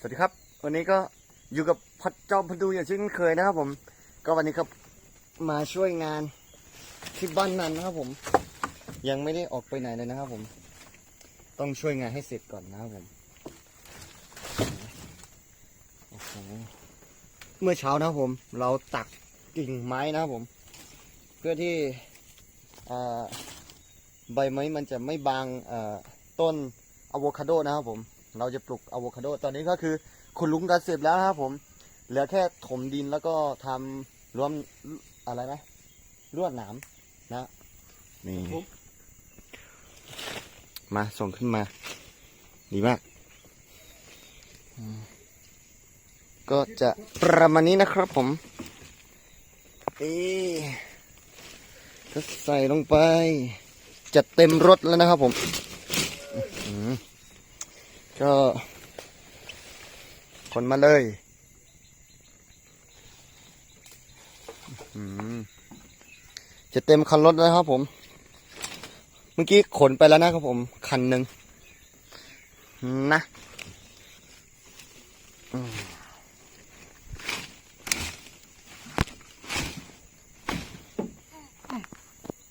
สวัสดีครับ วันนี้ก็อยู่กับพัดจอมพันดูอย่างเช่นเคยนะครับผม ก็วันนี้ครับมาช่วยงานที่บ้านนันนะครับผม ยังไม่ได้ออกไปไหนเลยนะครับผม ต้องช่วยงานให้เสร็จก่อนนะครับผมโอ้โหเมื่อเช้านะครับผม เราตักกิ่งไม้นะครับผม เพื่อที่ใบไม้มันจะไม่บางต้นอะโวคาโดนะครับผม เราจะปลูกอะโวคาโดตอนนี้ก็คือคุณลุงตัดเสร็จแล้วนะครับผมเหลือแค่ถมดินแล้วก็ทำรวมอะไรนะลวดหนามนะนี่มาส่งขึ้นมา ดีมากอืมก็จะประมาณนี้นะครับผมนี่ก็ใส่ลงไป จะเต็มรถแล้วนะครับผมอื้อหือ ก็คนมาเลยจะเต็มคันรถแล้วครับผม เมื่อกี้ขนไปแล้วนะครับผม คันหนึ่งนะ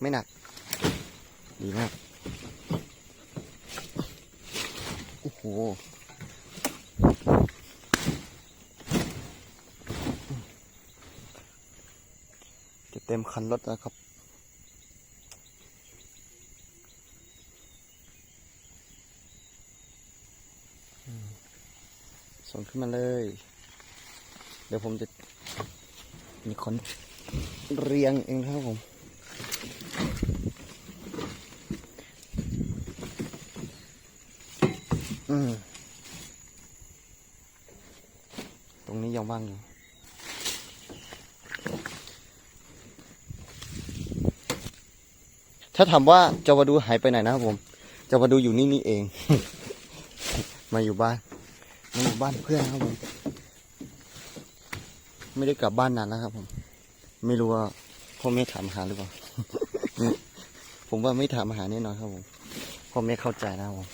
ไม่หนัก ดีมาก หจะเต็มคันรถแล้วครับส่งขึ้นมาเลย เดี๋ยวผมจะมีคนเรียงเองนะครับผม อืม ตรงนี้ยังว่างอยู่ถ้าถามว่าเจาวาดูหายไปไหนนะครับผมเจาวาดูอยู่นี่นี่เอง มาอยู่บ้าน มาอยู่บ้านเพื่อนครับผม ไม่ได้กลับบ้านนานแล้วครับผม ไม่รู้ว่าพ่อแม่ถามหาหรือเปล่า ผมว่าไม่ถามหาแน่นอนครับผมพ่อแม่เข้าใจนะครับผม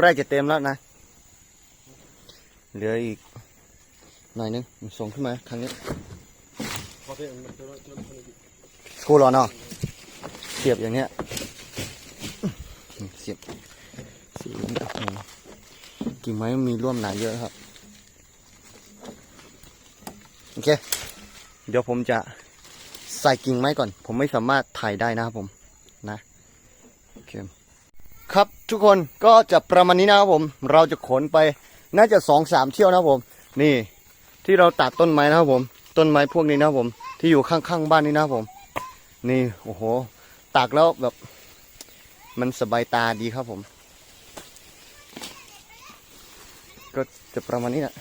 ใกล้จะเต็มแล้วนะ เหลืออีกหน่อยนึงส่งขึ้นมาครั้งนี้คู่รอเนาะเสียบอย่างเนี้ยเสียบสีโอ้กิ่งไม้มีร่วมหนาเยอะครับโอเค เดี๋ยวผมจะใส่กิ่งไม้ก่อน ผมไม่สามารถถ่ายได้นะครับผมนะ ครับทุกคนก็จะประมาณนี้นะครับผม เราจะขนไปน่าจะสองสามเที่ยวนะครับผม นี่ ที่เราตัดต้นไม้นะครับผม ต้นไม้พวกนี้นะครับผม ที่อยู่ข้างๆบ้านนี้นะครับผม นี่โอ้โหตากแล้วแบบ มันสบายตาดีครับผม ก็จะประมาณนี้นะ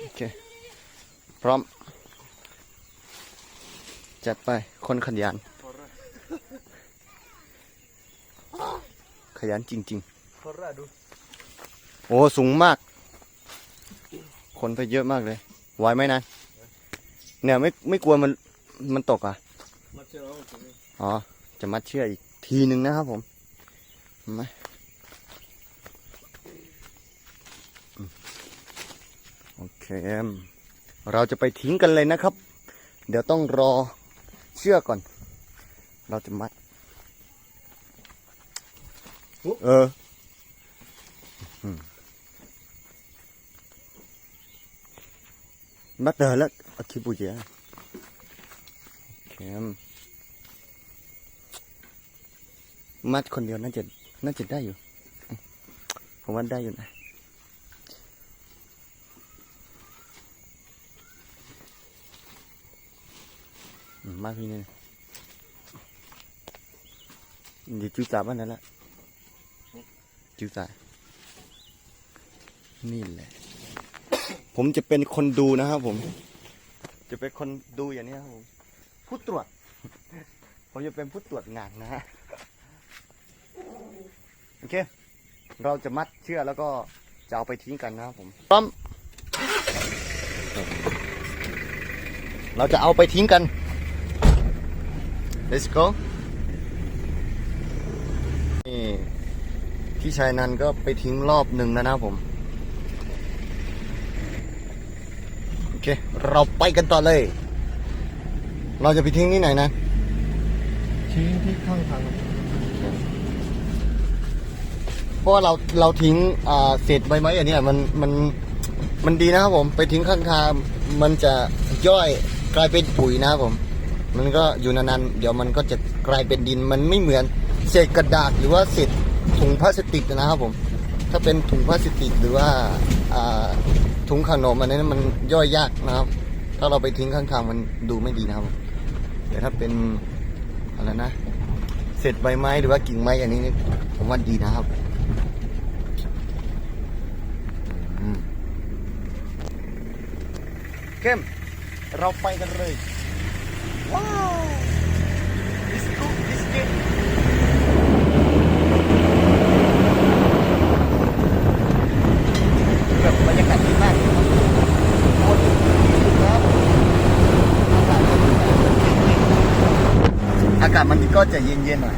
โอเคพร้อม จัดไปคนขยัน ขยันจริง ๆ โอ้ สูงมาก คนไปเยอะมากเลยไหวไหมนะ เนี่ยไม่ไม่กลัวมันมันตกอะอ๋อ จะมัดเชือกอีกทีหนึ่งนะครับผมเห็นไหมอืมโอเค เราจะไปทิ้งกันเลยนะครับ เดี๋ยวต้องรอเชือกก่อน เราจะมัด เออมมัดเดินแล้วเอาคิบุเจียโอเคมัดคนเดียวน่าจะน่าจะได้อยู่ผมว่าได้อยู่นะมมาพี่นี่เดี๋ยวจูจ่าบ้านนั่นแหละ จูจ่นี่แหละ ผมจะเป็นคนดูนะครับผม จะเป็นคนดูอย่างนี้ครับผมผู้ตรวจ ผมจะเป็นผู้ตรวจงานนะฮะโอเค เราจะมัดเชือกแล้วก็จะเอาไปทิ้งกันนะครับผมพร้อมเราจะเอาไปทิ้งกัน let's go พี่ชายนันก็ไปทิ้งรอบหนึ่งแล้วนะครับผม โอเค เราไปกันต่อเลย เราจะไปทิ้งที่ไหนนะ ทิ้งที่ข้างทางเพราะว่าเราเราทิ้งอ่าเศษใบไม้อย่างเนี้ยมันมันมันดีนะครับผมไปทิ้งข้างทางมันจะย่อยกลายเป็นปุ๋ยนะครับผม มันก็อยู่นานๆเดี๋ยวมันก็จะกลายเป็นดินมันไม่เหมือนเศษกระดาษหรือว่าเศษ ถุงพลาสติกนะครับผม ถ้าเป็นถุงพลาสติกหรือว่าถุงขนมอันนี้มันย่อยยากนะครับ ถ้าเราไปทิ้งข้างทางมันดูไม่ดีนะครับผมแต่ถ้าเป็นอะไรนะเศษใบไม้หรือว่ากิ่งไม้อันนี้ผมว่าดีนะครับเข้มเราไปกันเลยว้าวดิสโก้ดิสเก้แบบบรรยากาศดีมากเลยครับโคตรดีครับอา กาศมันก็จะเย็นๆหน่อย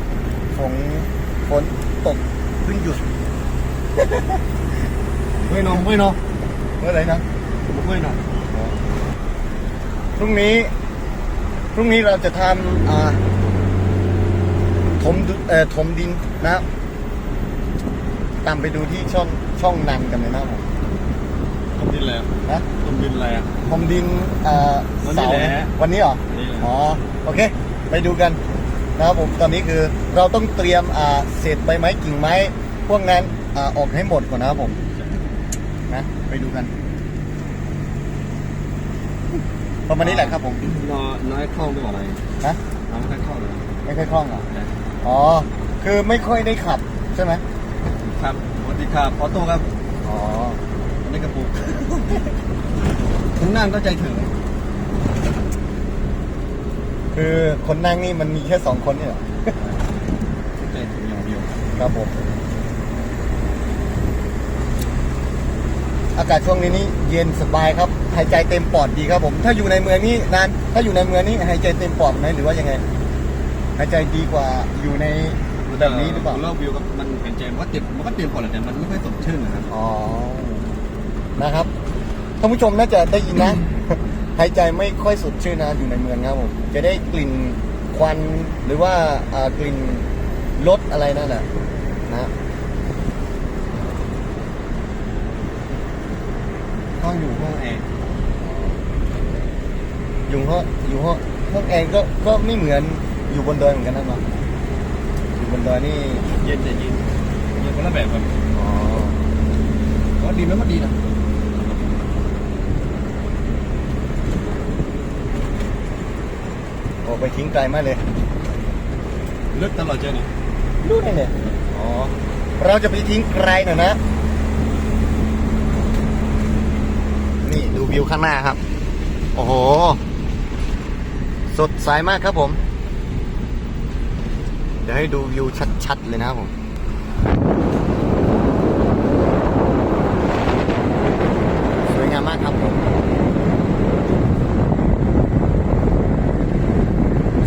ฝนฝนตกเพิ่งหยุดไม่นอนไม่นอนเมื่อไหรนะไม่นอนพรุ่งนี้ พรุ่งนี้เราจะทำอ่าถมดุเอ่อถมดินนะครับตามไปดูที่ช่องช่องนันกันเลยนะครับผมต้มดินอะไรอะนะต้มดินอะไรอะถมดินเอ่อวันนี้เสาร์แหละวันนี้เหรอนี่แหละอ๋อ โอเค ไปดูกัน นะครับผมตอนนี้คือเราต้องเตรียมอ่าเศษใบไม้กิ่งไม้ พวกนั้นอ่าออกให้หมดก่อนนะครับผมนะไปดูกันประมาณนี้แหละครับผมนอนน้อยคล่องด้วยอะไรนะน้องไม่ค่อยคล่องเลยไม่ค่อยคล่องเหรออ๋อคือไม่ค่อยได้ขับใช่ไหมครับสวัสดีครับขอโต้ครับอ๋ออันนี้กระปุกคุณนั่งก็ใจถึง คือคนนั่งนี่มันมีแค่สองคนนี่เหรอใจถึงอย่างเดียวครับผม อากาศช่วงนี้นี่เย็นสบายครับ หายใจเต็มปอดดีครับผม ถ้าอยู่ในเมืองนี่นาน ถ้าอยู่ในเมืองนี่หายใจเต็มปอดไหมหรือว่ายังไง หายใจดีกว่าอยู่ในแบบนี้หรือเปล่าเล่าวิวกับมันเป็นใจมันก็เต็มมันก็เต็มก่อนแหละแต่มันไม่ค่อยสดชื่นนะครับ อ๋อ นะครับ ท่านผู้ชมน่าจะได้ยินนะ หายใจไม่ค่อยสดชื่นนะอยู่ในเมืองครับผมจะได้กลิ่นควันหรือว่าอ่ากลิ่นรถอะไรนั่นแหละนะห้องอยู่ห้องแอร์อยู่ห้องอยู่ห้องห้องแอร์ก็ก็ไม่เหมือนอยู่บนดอยเหมือนกันนะเนาะอยู่บนดอยนี่เย็นแต่เย็นเย็นคนละแบบกันอ๋อ ก็ดีไหมก็ดีนะ โอ้ไปทิ้งไกลมากเลยลึกตลอดเจอนี่รู้ได้เนี่ยอ๋อเราจะไปทิ้งไกลหน่อยนะ นี่ดูวิวข้างหน้าครับ โอ้โห สดใสมากครับผม เดี๋ยวให้ดูวิวชัดๆเลยนะครับผม สวยงามมากครับผม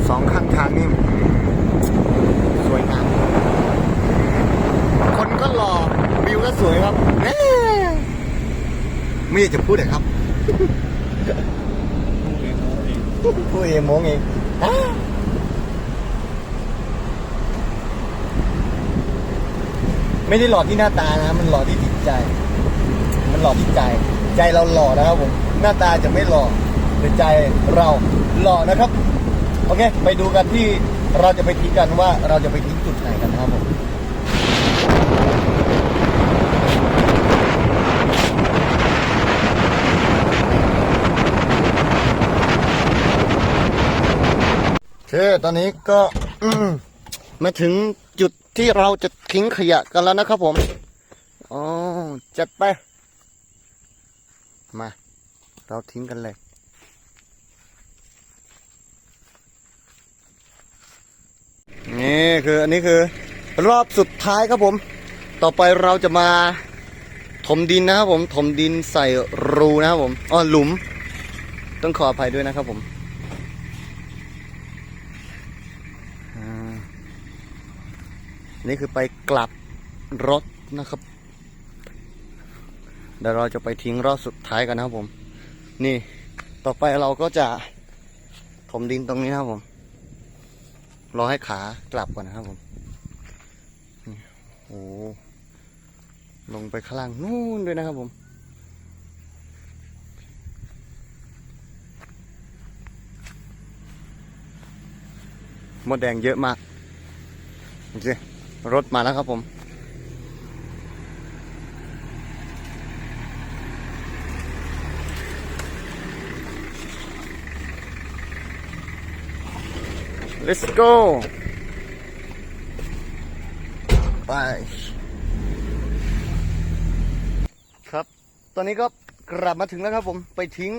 สองข้างทางนี่ สวยงาม คนก็หล่อวิวก็สวยครับแน่ ไม่อยากจะพูดเลยครับพูดเองโมงเองไม่ได้หล่อที่หน้าตานะ มันหล่อที่จิตใจ มันหล่อที่ใจ ใจเราหล่อนะครับผมหน้าตาจะไม่หล่อแต่ใจเราหล่อนะครับ โอเค ไปดูกันที่เราจะไปทิ้กันว่าเราจะไปทิงจุดไหนกันนะครับผม โอเค ตอนนี้ก็มมาถึงจุดที่เราจะทิ้งขยะกันแล้วนะครับผม อ๋อ จัดไป มา เราทิ้งกันเลย นี่คืออันนี้คือ รอบสุดท้ายครับผม ต่อไปเราจะมา ถมดินนะครับผม ถมดินใส่รูนะครับผม อ๋อ หลุม ต้องขออภัยด้วยนะครับผม อ่า นี่คือไปกลับรถนะครับ เดี๋ยวเราจะไปทิ้งรอบสุดท้ายกันนะครับผม นี่ต่อไปเราก็จะถมดินตรงนี้นะครับผมรอให้ขากลับก่อนนะครับผมโอ้โหลงไปข้างล่างนู่นด้วยนะครับผมมดแดงเยอะมาก โอเค รถมาแล้วครับผม let's go ไป ครับ ตอนนี้ก็กลับมาถึงแล้วครับผม ไปทิ้ง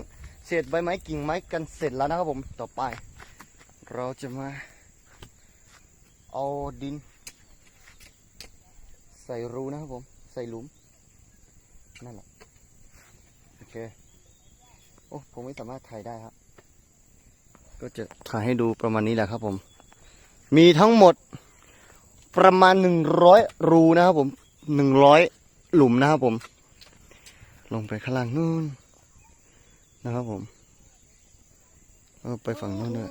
เศษใบไม้กิ่งไม้กันเสร็จแล้วนะครับผม ต่อไป เราจะมา เอาดิน ใส่รูนะครับผม ใส่หลุม นั่นแหละ โอเค โอ้ ผมไม่สามารถถ่ายได้ครับ ก็จะถ่ายให้ดูประมาณนี้แหละครับผม มีทั้งหมดประมาณหนึ่งร้อยรูนะครับผมหนึ่งร้อยหลุมนะครับผม ลงไปข้างล่างนู่นนะครับผม เออไปฝั่งนู้นด้วย